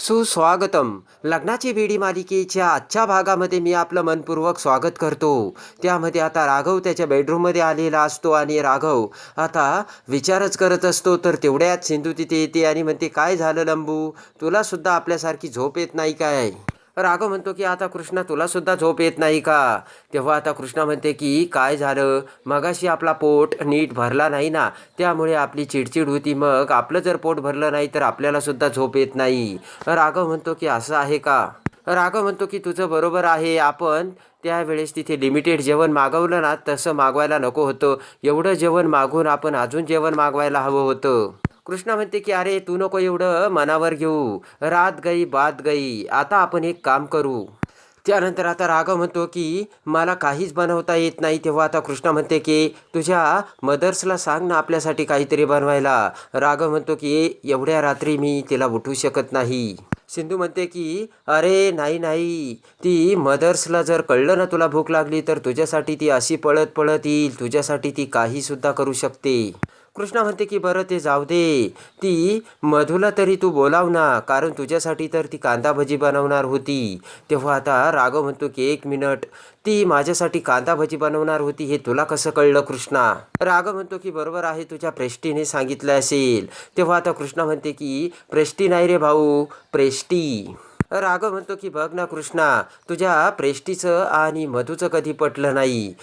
सुस्वागतम. लग्नाची बेडी मालिकेच्या आजच्या भागामध्ये मी आपलं मनपूर्वक स्वागत करतो. त्यामध्ये आता राघव त्याच्या बेडरूममध्ये आलेला असतो आणि राघव आता विचारच करत असतो तर तेवढ्यात सिंधू तिथे येते आणि म्हणते काय झालं लंबू? तुलासुद्धा आपल्यासारखी झोप येत नाही काय? राघव म्हणतो की आता कृष्णा तुला सुद्धा झोप येत नाही का? तेव्हा आता कृष्णा म्हणते की काय झालं? मगाशी आपला पोट नीट भरला नाही ना? त्यामुळे आपली चिडचिड होती. मग आपलं जर पोट भरलं नाही तर आपल्याला सुद्धा झोप येत नाही. राघव म्हणतो की असं आहे का? राघव म्हणतो की तुझं बरोबर आहे. आपण त्यावेळेस तिथे लिमिटेड जेवण मागवलं ना तसं मागवायला नको होतं. एवढं जेवण मागून आपण अजून जेवण मागवायला हवं होतं. कृष्णा म्हणते की अरे तू नको एवढं मनावर घेऊ. रात गई बात गई. आता आपण एक काम करू. त्यानंतर आता राघव म्हणतो की मला काहीच बनवता येत नाही. तेव्हा आता कृष्णा म्हणते की तुझ्या मदर्सला सांग ना आपल्यासाठी काहीतरी बनवायला. राघव म्हणतो की एवढ्या रात्री मी तिला उठू शकत नाही. सिंधू म्हणते की अरे नाही नाही. ती मदर्सला जर कळलं ना तुला भूक लागली तर तुझ्यासाठी ती अशी पळत पळत येईल. तुझ्यासाठी ती काहीसुद्धा करू शकते. कृष्णा म्हणते की बरं ते जाऊ दे. ती मधूला तरी तू बोलाव ना कारण तुझ्यासाठी तर ती कांदा भजी बनवणार होती. तेव्हा आता राघव म्हणतो की एक मिनिट. ती माझ्यासाठी कांदा भजी बनवणार होती हे तुला कसं कळलं कृष्णा? राघव म्हणतो की बरोबर आहे तुझ्या प्रेष्टीने सांगितलं असेल. तेव्हा आता कृष्णा म्हणते की प्रेष्टी नाही रे भाऊ प्रेष्टी. राघव म्हणतो की बघ ना कृष्णा तुझ्या प्रेष्टीचं आणि मधूचं कधी पटलं नाही.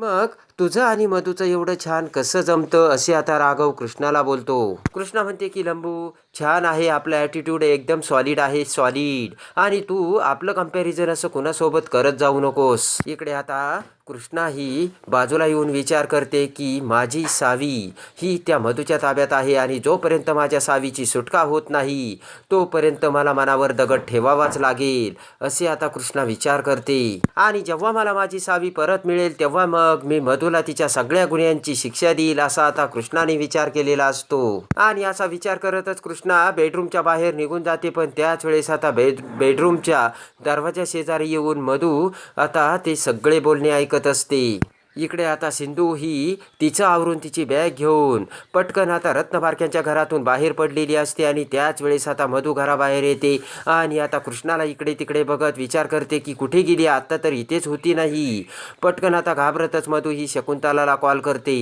मग तुझं आणि मधूचं एवढं छान कसं जमतं असे आता राघव कृष्णाला बोलतो. कृष्णा म्हणते की लंबू छान आहे आपला ॲटिट्यूड एकदम सॉलिड आहे सॉलिड आणि तू आपलं कंपॅरिझन असं कुणासोबत करत जाऊ नकोस. इकडे आता कृष्णा ही बाजूला येऊन विचार करते की माझी सावी ही त्या मधूच्या ताब्यात आहे आणि जोपर्यंत माझ्या सावीची सुटका होत नाही तोपर्यंत मला मनावर दगड ठेवावाच लागेल असे आता कृष्णा विचार करते. आणि जेव्हा मला माझी सावी परत मिळेल तेव्हा मग मी मधूला तिच्या सगळ्या गुन्ह्यांची शिक्षा देईल असा आता कृष्णाने विचार केलेला असतो. आणि असा विचार करतच कृष्ण कृष्णा बेडरूमच्या बाहेर निघून जाते पण त्याच वेळेस आता बेड बेडरूमच्या दरवाजा शेजारी येऊन मधू आता ते सगळे बोलणे ऐकत असते. इकडे आता सिंधू ही तिचं आवरून तिची बॅग घेऊन पटकन आता रत्नबारक्यांच्या घरातून बाहेर पडलेली असते आणि त्याच वेळेस आता मधू घराबाहेर येते. आणि आता कृष्णाला इकडे तिकडे बघत विचार करते की कुठे गेली? आत्ता तर इथेच होती नाही. पटकन आता घाबरतच मधू ही शकुंतलाला कॉल करते.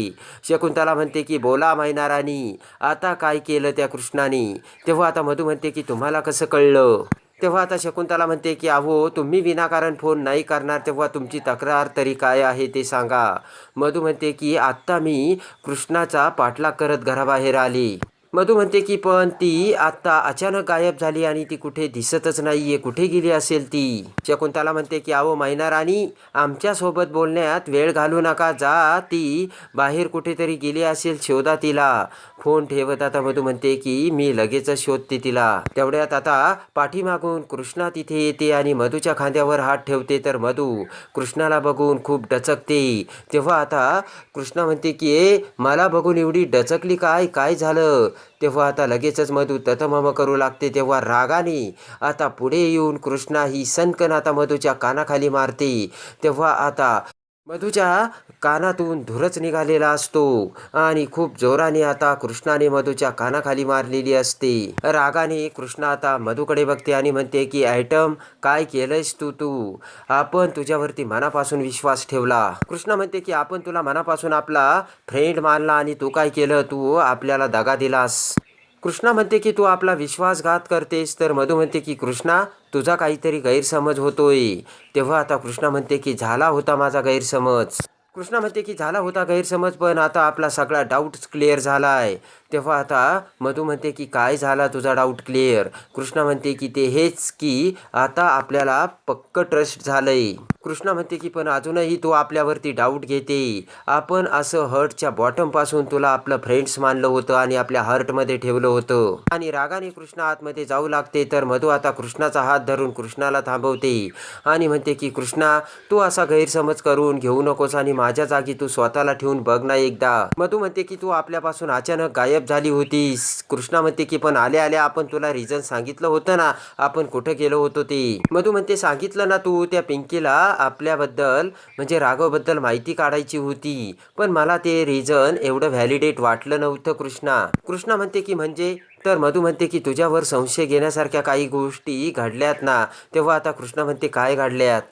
शकुंतला म्हणते की बोला मैनारानी आता काय केलं त्या कृष्णाने? तेव्हा आता मधू म्हणते की तुम्हाला कसं कळलं? तेव्हा आता शकुंतला म्हणते की अहो तुम्ही विनाकारण फोन नाही करणार तेव्हा तुमची तक्रार तरी काय आहे ते सांगा. मधू म्हणते की आत्ता मी कृष्णाचा पाठलाग करत घराबाहेर आली. मधू म्हणते की पण ती आत्ता अचानक गायब झाली आणि ती कुठे दिसतच नाहीये. कुठे गेली असेल ती? शकुंतला म्हणते की अहो मैना राणी आमच्यासोबत बोलण्यात वेळ घालू नका. जा ती बाहेर कुठेतरी गेली असेल शोधा तिला. फोन ठेवत आता मधू म्हणते की मी लगेचच शोधते तिला. तेवढ्यात आता पाठीमागून कृष्णा तिथे येते आणि मधूच्या खांद्यावर हात ठेवते तर मधू कृष्णाला बघून खूप डचकते. तेव्हा आता कृष्णा म्हणते की ए मला बघून एवढी डचकली काय? काय झालं? तेव्हा आता लगेचच मधू ततमम करू लागते तेव्हा रागाने. आता पुढे येऊन कृष्णा ही सनकन आता मधूच्या कानाखाली मारते. तेव्हा आता मधूच्या कानातून धुरच निघालेला असतो आणि खूप जोराने आता कृष्णाने मधूच्या कानाखाली मारलेली असते. रागाने कृष्णा आता मधूकडे बघते आणि म्हणते की आयटम काय केलंयस तू तू? आपण तुझ्यावरती मनापासून विश्वास ठेवला. कृष्णा म्हणते की आपण तुला मनापासून आपला फ्रेंड मानला आणि तू काय केलं? तू आपल्याला दगा दिलास. कृष्णा म्हणते की तू आपला विश्वासघात करतेस. तर मधू म्हणते की कृष्णा तुझा काहीतरी गैरसमज होतोय. तेव्हा आता कृष्णा म्हणते की झाला होता माझा गैरसमज. कृष्णा म्हणते की झाला होता गैरसमज पण आता आपला सगळा डाऊट क्लिअर झाला आहे तेव्हा आता मधू म्हणते की काय झाला तुझा डाऊट क्लिअर कृष्णा म्हणते की ते हेच की आता आपल्याला पक्क ट्रस्ट झालंय. कृष्णा म्हणते की पण अजूनही तू आपल्यावरती डाऊट घेते. आपण असं हर्टच्या बॉटमपासून तुला आपलं फ्रेंड्स मानलं होतं आणि आपल्या हर्टमध्ये ठेवलं होतं. आणि रागाने कृष्णा आतमध्ये जाऊ लागते. तर मधू आता कृष्णाचा हात धरून कृष्णाला थांबवते. आणि म्हणते की कृष्णा तू असा गैरसमज करून घेऊ नकोस आणि माझ्या जागी तू स्वतःला ठेवून बघ ना एकदा. मधू म्हणते की तू आपल्यापासून अचानक गायब झाली होतीस. कृष्णा म्हणते की पण आल्या आल्या आपण तुला रिझन सांगितलं होतं ना. आपण कुठं गेलो होतो ते. मधू म्हणते सांगितलं ना तू त्या पिंकीला आपल्याबद्दल म्हणजे राघवबद्दल माहिती काढायची होती. पण मला ते रिझन एवढं व्हॅलिडेट वाटलं नव्हतं कृष्णा. कृष्णा म्हणते की म्हणजे? तर मधू म्हणते की तुझ्यावर संशय घेण्यासारख्या काही गोष्टी घडल्यात ना. तेव्हा आता कृष्णा म्हणते काय घडल्यात?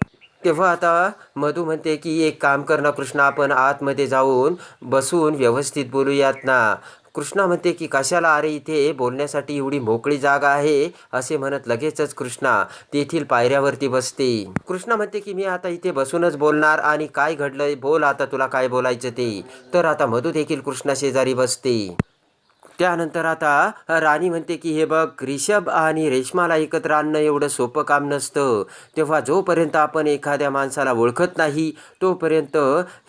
तेव्हा आता मधू म्हणते की एक काम कर ना कृष्णा आपण आतमध्ये जाऊन बसून व्यवस्थित बोलूयात ना. कृष्णा म्हणते की कशाला अरे इथे बोलण्यासाठी एवढी मोकळी जागा आहे? असे म्हणत लगेचच कृष्णा तेथील पायऱ्यावरती बसते. कृष्णा म्हणते की मी आता इथे बसूनच बोलणार आणि काय घडलंय? बोल आता तुला काय बोलायचं ते. तर आता मधू देखील कृष्णा शेजारी बसते. त्यानंतर आता राणी म्हणते की हे बघ रिषभ आणि रेशमाला एकत्र आणणं एवढं सोपं काम नसतं. तेव्हा जोपर्यंत आपण एखाद्या माणसाला ओळखत नाही तोपर्यंत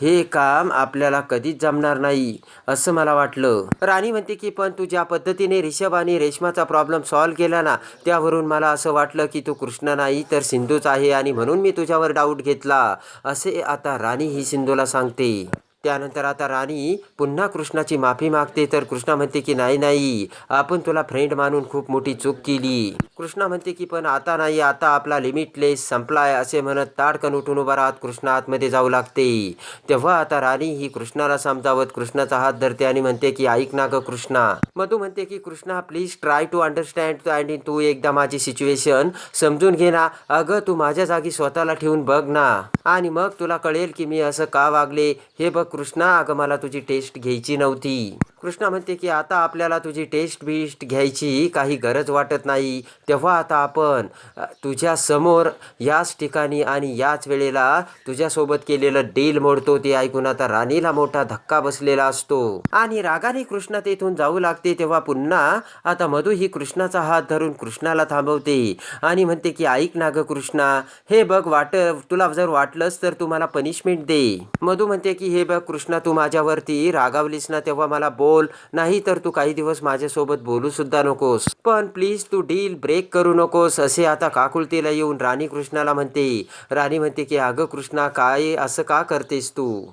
हे काम आपल्याला कधीच जमणार नाही. असं मला वाटलं. राणी म्हणते की पण तू ज्या पद्धतीने रिषभ आणि रेशमाचा प्रॉब्लेम सॉल्व्ह केला ना त्यावरून मला असं वाटलं की तू कृष्ण नाही तर सिंधूच आहे आणि म्हणून मी तुझ्यावर डाऊट घेतला. असे आता राणी ही सिंधूला सांगते. त्यानंतर आता राणी पुन्हा कृष्णाची माफी मागते तर कृष्णा म्हणते की नाही नाही आपण तुला फ्रेंड मानून खूप मोठी चूक केली. कृष्णा म्हणते की पण आता नाही आता आपला लिमिटलेस संपलाय असे म्हणत ताडकन उठून उभा राहत कृष्णा आतमध्ये जाऊ लागते. तेव्हा आता राणी ही कृष्णाला समजावत कृष्णाचा हात धरते आणि म्हणते की ऐक ना ग कृष्णा. मधू म्हणते की Krishna please try to understand and तू एकदा माझी सिच्युएशन समजून घे ना. अगं तू माझ्या जागी स्वतःला ठेवून बघ ना. आणि मग तुला कळेल की मी असं का वागले. हे बघ कृष्णा अगं मला तुझी टेस्ट घ्यायची नव्हती. कृष्णा म्हणते की आता आपल्याला तुझी टेस्ट बिस्ट घ्यायची काही गरज वाटत नाही. तेव्हा आता आपण तुझ्या समोर याच ठिकाणी आणि याच वेळेला तुझ्यासोबत केलेलं डील मोडतो. ते ऐकून आता राणीला मोठा धक्का बसलेला असतो. आणि रागाने कृष्णा तेथून जाऊ लागते. तेव्हा पुन्हा आता मधू ही कृष्णाचा हात धरून कृष्णाला थांबवते आणि म्हणते की ऐक ना ग कृष्णा हे बघ वाट तुला जर वाटलंच तर तू मला पनिशमेंट दे. मधू म्हणते की हे बघ कृष्णा तू माझ्यावरती रागावलीस ना तेव्हा मला बोल. बोल. नाही तर तू काही दिवस माझ्यासोबत बोलू सुद्धा नकोस. पण प्लीज तू डील ब्रेक करू नकोस असे आता काकुलतीला येऊन राणी कृष्णाला म्हणते. राणी म्हणते की अगं कृष्णा काय असं का करतेस तू?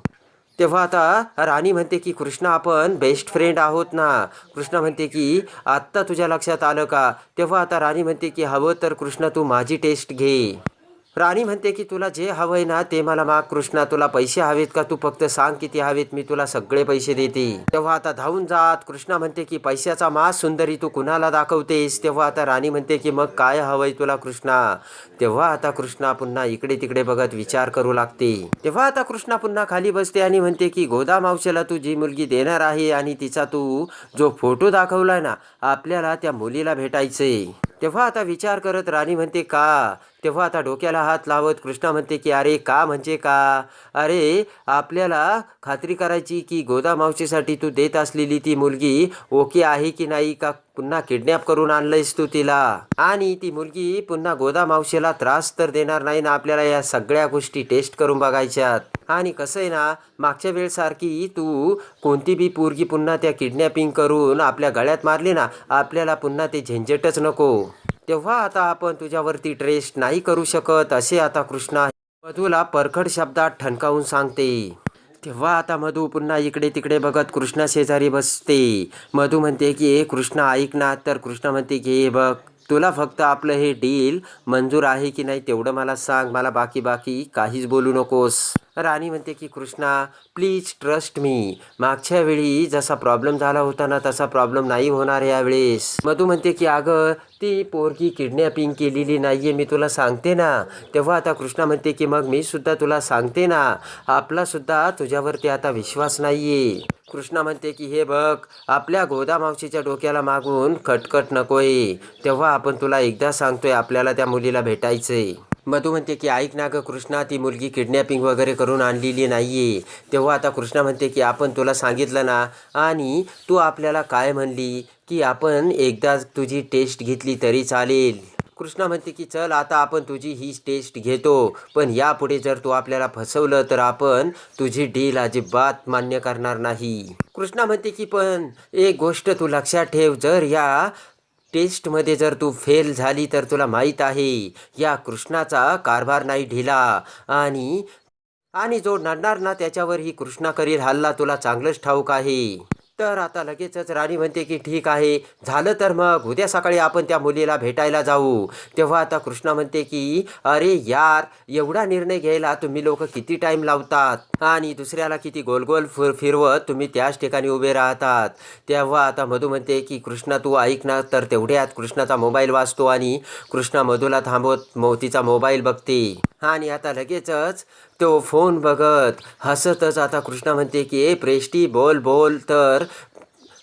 तेव्हा आता राणी म्हणते की कृष्णा आपण बेस्ट फ्रेंड आहोत ना. कृष्णा म्हणते की आत्ता तुझ्या लक्षात आलं का? तेव्हा आता राणी म्हणते की हवं तर कृष्णा तू माझी टेस्ट घे. राणी म्हणते की तुला जे हवंय ना ते मला माग कृष्णा तुला पैसे हवेत का? तू फक्त सांग किती हवेत मी तुला सगळे पैसे देते. तेव्हा आता धावून जात कृष्णा म्हणते की पैशाचा मास सुंदरी तू कुणाला दाखवतेस? तेव्हा आता राणी म्हणते की मग काय हवंय तुला कृष्णा? तेव्हा आता कृष्णा पुन्हा इकडे तिकडे बघत विचार करू लागते. तेव्हा आता कृष्णा पुन्हा खाली बसते आणि म्हणते की गोदा मावशेला तू जी मुलगी देणार आहे आणि तिचा तू जो फोटो दाखवलाय ना आपल्याला त्या मुलीला भेटायचंय. तेव्हा आता विचार करत राणी म्हणते का? तेव्हा आता डोक्याला हात लावत कृष्णा म्हणते की अरे का म्हणजे का? अरे आपल्याला खात्री करायची की गोदा मावशीसाठी तू देत असलेली ती मुलगी ओके आहे की नाही का? पुन्हा किडनॅप करून आणलंयस तू तिला. आणि ती मुलगी पुन्हा गोदा मावशीला त्रास तर देणार नाही ना आपल्याला या सगळ्या गोष्टी टेस्ट करून बघायच्यात. आणि कसं आहे ना मागच्या वेळसारखी तू कोणती बी पोरगी पुन्हा त्या किडनॅपिंग करून आपल्या गळ्यात मारली ना आपल्याला पुन्हा ते झंझटच नको. तेव्हा आता आपण तुझ्यावरती ट्रेस्ट नाही करू शकत असे आता कृष्णा मधूला परखड शब्दात ठणकावून सांगते. तेव्हा आता मधू पुन्हा इकडे तिकडे बघत कृष्णा शेजारी बसते. मधू म्हणते की हे कृष्णा ऐक ना. तर कृष्णा म्हणते की हे बघ. तुला फक्त आपलं हे डील मंजूर आहे की नाही तेवढं मला सांग. मला बाकी बाकी काहीच बोलू नकोस. राणी म्हणते की कृष्णा प्लीज ट्रस्ट मी मागच्या वेळी जसा प्रॉब्लेम झाला होता ना तसा प्रॉब्लेम नाही होणार यावेळेस मधू म्हणते की अगं ती पोरगी किडनॅपिंग केलेली नाहीये मी तुला सांगते ना. तेव्हा आता कृष्णा म्हणते की मग मी सुद्धा तुला सांगते ना. आपला सुद्धा तुझ्यावरती आता विश्वास नाहीये. कृष्णा म्हणते की हे बघ आपल्या गोदा मावशीच्या डोक्याला मागून खटखट नकोय तेव्हा आपण तुला एकदा सांगतोय आपल्याला त्या मुलीला भेटायचंय. मधू म्हणते की ऐक ना ग कृष्णा ती मुलगी किडनॅपिंग वगैरे करून आणलेली नाहीये. तेव्हा आता कृष्णा म्हणते की आपण तुला सांगितलं ना आणि तू आपल्याला काय म्हणली? की आपण एकदा तुझी टेस्ट घेतली तरी चालेल. कृष्णा म्हणते की चल आता आपण तुझी ही टेस्ट घेतो. पण यापुढे जर तू आपल्याला फसवलं तर आपण तुझी डील अजिबात मान्य करणार नाही. कृष्णा म्हणते की पण एक गोष्ट तू लक्षात ठेव. जर या टेस्टमध्ये जर तू फेल झाली तर तुला माहीत आहे या कृष्णाचा कारभार नाही ढिला. आणि आणि जो नडणार ना त्याच्यावर ही कृष्णा करील हल्ला तुला चांगलंच ठाऊक आहे. तर आता लगेचच राणी म्हणते की ठीक आहे झालं तर मग उद्या सकाळी आपण त्या मुलीला भेटायला जाऊ. तेव्हा आता कृष्णा म्हणते की अरे यार एवढा निर्णय घ्यायला तुम्ही लोक किती टाईम लावतात? आणि दुसऱ्याला किती गोल गोल फिर फिरवत तुम्ही त्याच ठिकाणी उभे राहतात? तेव्हा आता मधू म्हणते की कृष्णा तू ऐक ना तर तेवढ्यात कृष्णाचा मोबाईल वाचतो आणि कृष्णा मधूला थांबवत मोतीचा मोबाईल बघते. आणि आता लगेचच तो फोन बघत हसतच आता कृष्णा म्हणते की ए प्रेष्टी बोल बोल. तर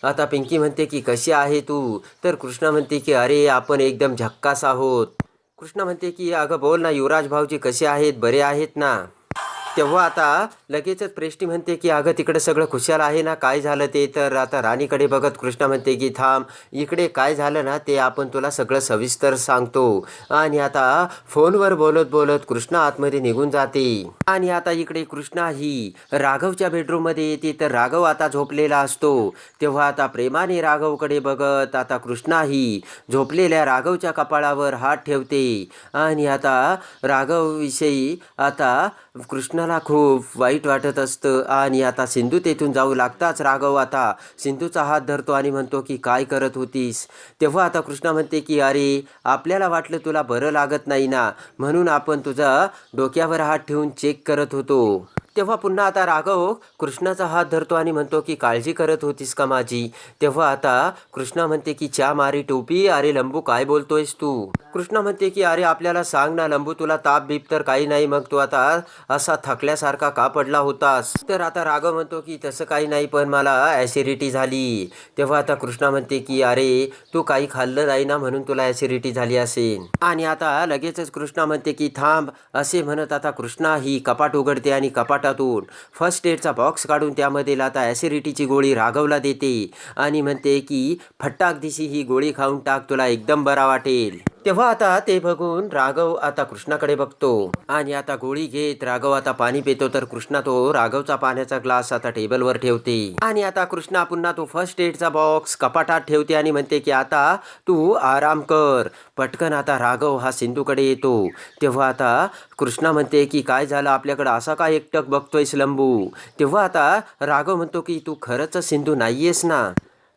आता पिंकी म्हणते की कशी आहे तू? तर कृष्णा म्हणते की अरे आपण एकदम झक्कास आहोत. कृष्णा म्हणते की अगं बोल ना युवराज भाऊजी कसे आहेत? बरे आहेत ना? तेव्हा आता लगेचच प्रेष्टी म्हणते की अगं तिकडे सगळं खुशाल आहे ना काय झालं ते तर आता राणीकडे बघत कृष्णा म्हणते की थांब इकडे काय झालं ना ते आपण तुला सगळं सविस्तर सांगतो. आणि आता फोनवर बोलत बोलत कृष्णा आतमध्ये निघून जाते. आणि आता इकडे कृष्णा ही राघवच्या बेडरूममध्ये येते तर राघव आता झोपलेला असतो. तेव्हा आता प्रेमाने राघवकडे बघत आता कृष्णा ही झोपलेल्या राघवच्या कपाळावर हात ठेवते. आणि आता राघवविषयी आता कृष्णाला खूप वाईट वाटत असतं. आणि आता सिंधू तेथून जाऊ लागताच राघव आता सिंधूचा हात धरतो आणि म्हणतो की काय करत होतीस? तेव्हा आता कृष्णा म्हणते की अरे आपल्याला वाटलं तुला बरं लागत नाही ना. म्हणून आपण तुझा डोक्यावर हात ठेवून चेक करत होतो. तेव्हा पुन्हा आता राघव कृष्णाचा हात धरतो आणि म्हणतो की काळजी करत होतीस का माझी? तेव्हा आता कृष्णा म्हणते की च्या मारी टोपी अरे लंबू काय बोलतोयस तू? कृष्णा म्हणते की अरे आपल्याला सांग ना लंबू तुला ताप बीप तर काही नाही मग तू आता असा थकल्यासारखा का पडला होतास? तर आता राघव म्हणतो की तसं काही नाही पण मला ॲसिडिटी झाली. तेव्हा आता कृष्णा म्हणते की अरे तू काही खाल्लं नाही ना म्हणून तुला ॲसिडिटी झाली असेल. आणि आता लगेचच कृष्णा म्हणते की थांब असे म्हणत आता कृष्णा ही कपाट उघडते आणि कपाट कपाटातून फर्स्ट एडचा बॉक्स काढून त्यामध्ये आता ॲसिडिटीची गोळी राघवला देते. आणि म्हणते की फट्टाक दिशी ही गोळी खाऊन टाक तुला एकदम बरा वाटेल. तेव्हा आता ते बघून राघव आता कृष्णाकडे बघतो. आणि आता गोळी घेत राघव आता पाणी पितो तर कृष्णा तो राघवचा पाण्याचा ग्लास आता टेबलवर ठेवते. आणि आता कृष्णा पुन्हा तो फर्स्ट एडचा बॉक्स कपाटात ठेवते आणि म्हणते की आता तू आराम कर. पटकन आता राघव हा सिंधूकडे येतो. तेव्हा आता कृष्णा म्हणते की काय झालं? आपल्याकडं असा काय एकटक बघतोयस लंबू. तेव्हा आता राघव म्हणतो की तू खरंच सिंधू नाहीयेस ना?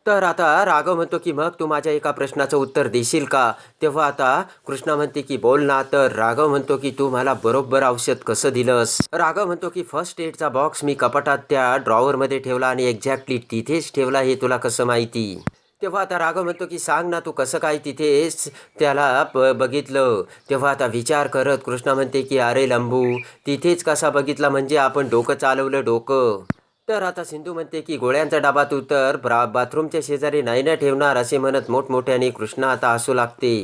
तर आता राघव म्हणतो की मग तू माझ्या एका प्रश्नाचं उत्तर देशील का? तेव्हा आता कृष्णा म्हणते की बोल ना. तर राघव म्हणतो की तू मला बरोबर औषध कसं दिलंस? राघव म्हणतो की फर्स्ट एडचा बॉक्स मी कपाटात त्या ड्रॉवरमध्ये ठेवला आणि एक्झॅक्टली तिथेच ठेवला हे तुला कसं माहिती? तेव्हा आता राघव म्हणतो की सांग ना तू कसं काय तिथेच त्याला ब बघितलं. तेव्हा आता विचार करत कृष्णा म्हणते की अरे लंबू तिथेच कसा बघितला म्हणजे आपण डोकं चालवलं डोकं. तर आता सिंधू म्हणते की गोळ्यांचा डबा तू तर बा बाथरूमच्या शेजारी नाही ना ठेवणार असे म्हणत मोठमोठ्याने कृष्णा आता हसू लागते.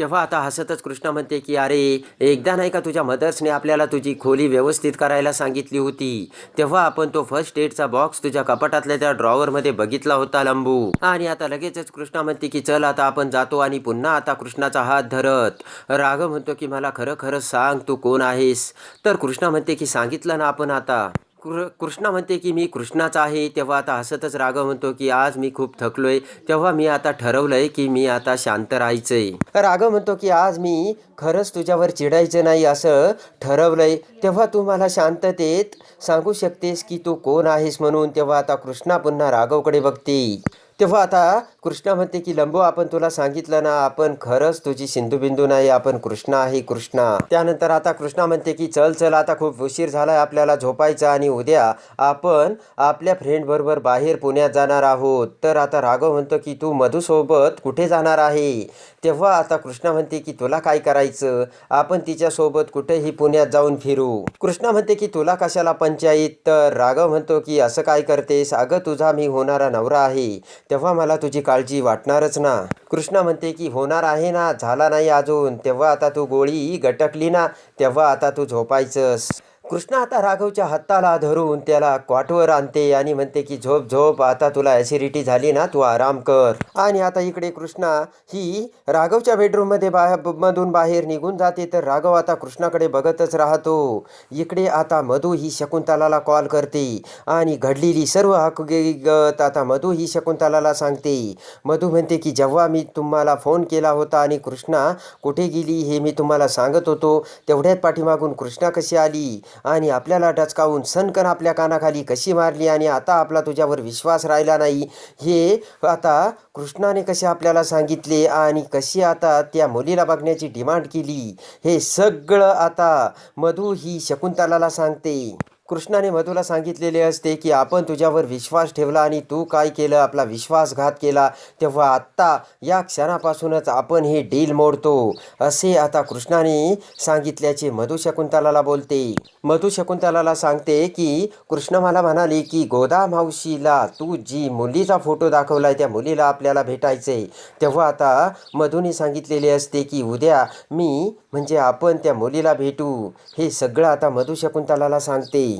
तेव्हा आता हसतच कृष्णा म्हणते की अरे एकदा नाही का तुझ्या मदर्सने आपल्याला तुझी खोली व्यवस्थित करायला सांगितली होती. तेव्हा आपण तो फर्स्ट एडचा बॉक्स तुझ्या कपाटातल्या त्या ड्रॉवरमध्ये बघितला होता लंबू. आणि आता लगेचच कृष्णा म्हणते की चल आता आपण जातो आणि पुन्हा आता कृष्णाचा हात धरत. राघव म्हणतो की मला खरं खरं सांग तू कोण आहेस? तर कृष्णा म्हणते की सांगितलं ना आपण आता. कृ कृष्णा म्हणते की मी कृष्णाचा आहे तेव्हा आता हसतच राघव म्हणतो की आज मी खूप थकलोय तेव्हा मी आता ठरवलंय की मी आता शांत राहायचंय. राघव म्हणतो की आज मी खरंच तुझ्यावर चिडायचं नाही असं ठरवलंय तेव्हा तू मला शांततेत सांगू शकतेस की तू कोण आहेस म्हणून तेव्हा आता कृष्णा पुन्हा राघवकडे बघते. तेव्हा आता कृष्णा म्हणते की लंबू आपण तुला सांगितलं ना आपण खरंच तुझी सिंधुबिंदू नाही आपण कृष्णा आहे कृष्णा. त्यानंतर आता कृष्णा म्हणते की चल चल आता खूप उशीर झालाय आपल्याला झोपायचं आणि उद्या आपण आपल्या फ्रेंड बरोबर बाहेर पुण्यात जाणार आहोत. तर आता राघव म्हणतो की तू मधुसोबत कुठे जाणार आहे? तेव्हा आता कृष्णा म्हणते की तुला काय करायचं? आपण तिच्यासोबत कुठेही पुण्यात जाऊन फिरू. कृष्णा म्हणते की तुला कशाला पंचायत? तर राघव म्हणतो की असं काय करतेस? अगं तुझा मी होणारा नवरा आहे. तेव्हा मला तुझी काळजी वाटणारच ना. कृष्णा म्हणते की होणार आहे ना झाला नाही अजून. तेव्हा आता तू गोळी गटकली ना तेव्हा आता तू झोपायचंस. कृष्णा आता राघवच्या हाताला धरून त्याला क्वाटवर आणते आणि म्हणते की झोप झोप आता तुला ॲसिडिटी झाली ना तू आराम कर. आणि आता इकडे कृष्णा ही राघवच्या बेडरूममध्ये बाहेर मधून बाहेर निघून जाते. तर राघव आता कृष्णाकडे बघतच राहतो. इकडे आता मधू ही शकुंतलाला कॉल करते आणि घडलेली सर्व हकीकत आता मधू ही शकुंतलाला सांगते. मधू म्हणते की जेव्हा मी तुम्हाला फोन केला होता आणि कृष्णा कुठे गेली हे मी तुम्हाला सांगत होतो. तेवढ्यात पाठीमागून कृष्णा कशी आली? आणि आपल्याला डचकावून सनकन आपल्या कानाखाली कशी मारली आणि आता आपला तुझ्यावर विश्वास राहिला नाही? हे आता कृष्णाने कसे आपल्याला सांगितले आणि कशी आता त्या मुलीला बघण्याची डिमांड केली? हे सगळं आता मधू ही शकुंतलाला सांगते. कृष्णाने मधूला सांगितलेले असते की आपण तुझ्यावर विश्वास ठेवला आणि तू काय केलं आपला विश्वासघात केला तेव्हा आत्ता या क्षणापासूनच आपण हे डील मोडतो. असे आता कृष्णाने सांगितल्याचे मधु शकुंतलाला बोलते. मधु शकुंतलाला सांगते की कृष्ण मला म्हणाले की गोदा मावशीला तू जी मुलीचा फोटो दाखवलाय त्या मुलीला आपल्याला भेटायचे तेव्हा आता मधूने सांगितलेले असते की उद्या मी म्हणजे आपण त्या मुलीला भेटू. हे सगळं आता मधु शकुंतलाला सांगते.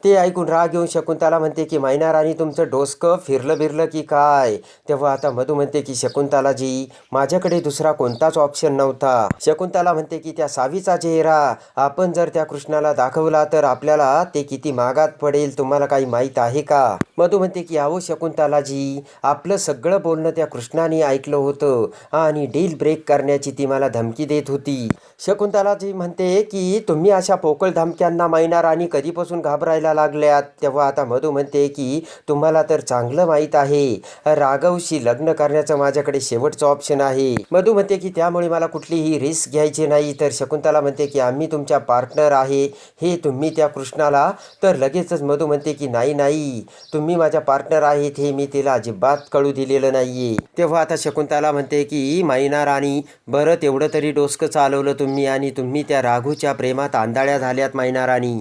ते ऐकून राग येऊन शकुंतला म्हणते की मैना राणी तुमचं डोसकं फिरलं बिरलं की काय? तेव्हा आता मधू म्हणते की शकुंतलाजी माझ्याकडे दुसरा कोणताच ऑप्शन नव्हता. शकुंतला म्हणते की त्या सावीचा चेहरा आपण जर त्या कृष्णाला दाखवला तर आपल्याला ते किती मागात पडेल तुम्हाला काही माहीत आहे का? मधू म्हणते की अहो शकुंतलाजी आपलं सगळं बोलणं त्या कृष्णाने ऐकलं होतं आणि डील ब्रेक करण्याची ती मला धमकी देत होती. शकुंतलाजी म्हणते की तुम्ही अशा पोकळ धमक्यांना मैना राणी कधीपासून घाबरायला लागल्यात. तेव्हा आता मधू म्हणते की तुम्हाला तर चांगलं माहीत आहे. राघवशी लग्न करण्याचं माझ्याकडे शेवटचं ऑप्शन आहे. मधू म्हणते की त्यामुळे मला कुठलीही रिस्क घ्यायची नाही. तर शकुंतला म्हणते की आम्ही तुमच्या पार्टनर आहे. हे तुम्ही त्या कृष्णाला तर लगेचच मधू म्हणते की नाही नाही. तुम्ही माझ्या पार्टनर आहेत. हे मी तिला अजिबात कळू दिलेलं नाहीये. तेव्हा आता शकुंतला म्हणते की माईना राणी बरं तेवढं तरी डोसकं चालवलं तुम्ही आणि तुम्ही त्या राघूच्या प्रेमात आंधळ्या झाल्यात माईना राणी.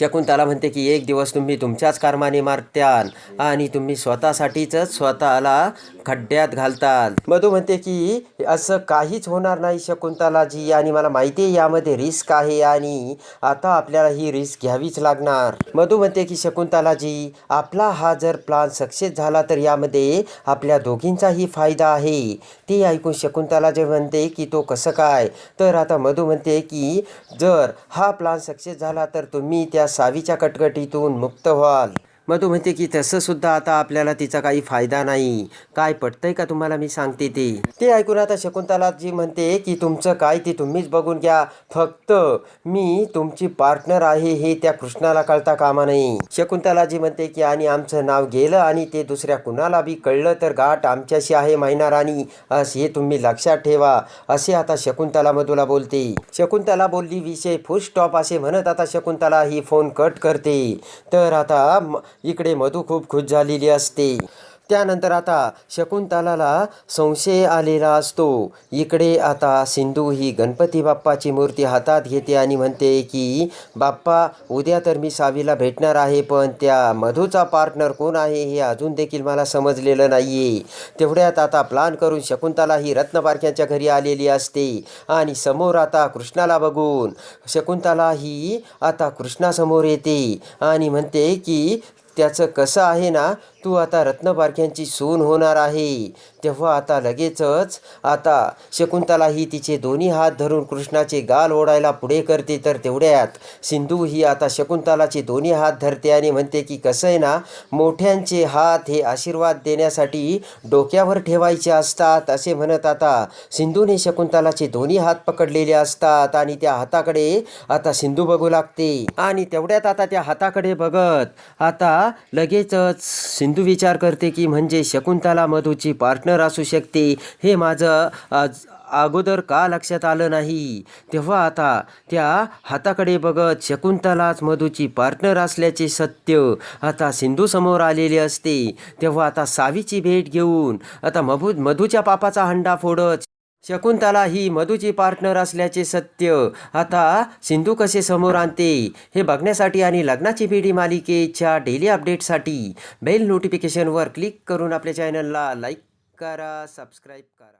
शकुंतला म्हणते की एक दिवस तुम्ही तुमच्याच कर्माने मारत्याल आणि तुम्ही स्वतःसाठीच स्वतःला खड्ड्यात घालताल. मधू म्हणते की असं काहीच होणार नाही शकुंतलाजी आणि मला माहिती आहे यामध्ये रिस्क आहे आणि आता आपल्याला ही रिस्क घ्यावीच लागणार. मधू म्हणते की शकुंतलाजी आपला हा जर प्लान सक्सेस झाला तर यामध्ये आपल्या दोघींचाही फायदा आहे. ते ऐकून शकुंतला जे म्हणते की तो कसं काय? तर आता मधू म्हणते की जर हा प्लान सक्सेस झाला तर तुम्ही त्या सावीच्या कटकटीतून मुक्त व्हाल. मधू म्हणते की तसंसुद्धा आता आपल्याला तिचा काही फायदा नाही. काय पटतंय का तुम्हाला मी सांगते ते? ते ऐकून आता शकुंतला जी म्हणते की तुमचं काय ते तुम्हीच बघून घ्या. फक्त मी तुमची पार्टनर आहे हे त्या कृष्णाला कळता कामा नाही शकुंतलाजी म्हणते की आणि आमचं नाव गेलं आणि ते दुसऱ्या कुणाला बी कळलं तर गाठ आमच्याशी आहे मैना राणी असे तुम्ही लक्षात ठेवा. असे आता शकुंतला मधूला बोलते. शकुंतला बोलली विषय फुल स्टॉप असे म्हणत आता शकुंतला ही फोन कट करते. तर आता इकडे मधू खूप खुश झालेली असते. त्यानंतर आता शकुंतलाला संशय आलेला असतो. इकडे आता सिंधू ही गणपती बाप्पाची मूर्ती हातात घेते आणि म्हणते की बाप्पा उद्या तर मी सावीला भेटणार आहे पण त्या मधूचा पार्टनर कोण आहे हे अजून देखील मला समजलेलं नाही आहे तेवढ्यात आता प्लान करून शकुंतला ही रत्नपारख्यांच्या घरी आलेली असते आणि समोर आता कृष्णाला बघून शकुंतला ही आता कृष्णासमोर येते आणि म्हणते की त्याचं कसं आहे ना तू आता रत्नपारख्यांची सून होणार आहे. तेव्हा आता लगेचच आता शकुंतला ही तिचे दोन्ही हात धरून कृष्णाचे गाल ओढायला पुढे करते तर तेवढ्यात सिंधू ही आता शकुंतलाचे दोन्ही हात धरते आणि म्हणते की कसं आहे ना मोठ्यांचे हात हे आशीर्वाद देण्यासाठी डोक्यावर ठेवायचे असतात असे म्हणत आता सिंधूने शकुंतलाचे दोन्ही हात पकडलेले असतात आणि त्या हाताकडे आता सिंधू बघू लागते. आणि तेवढ्यात आता त्या हाताकडे बघत आता लगेचच सिंधू विचार करते की म्हणजे शकुंतला मधूची पार्टनर असू शकते. हे माझं आज अगोदर का लक्षात आलं नाही? तेव्हा आता त्या हाताकडे बघत शकुंतलाच मधूची पार्टनर असल्याचे सत्य आता सिंधू समोर आलेले असते. तेव्हा आता सावीची भेट घेऊन आता मधू मधूच्या पापाचा हंडा फोडत शकुंतला ही मधूची पार्टनर असल्याचे सत्य आता सिंधू कसे समोर आणते? हे बघण्यासाठी आणि लग्नाची पिढी मालिकेच्या डेली अपडेटसाठी बेल नोटिफिकेशनवर क्लिक करून आपल्या चॅनलला लाईक करा सबस्क्राईब करा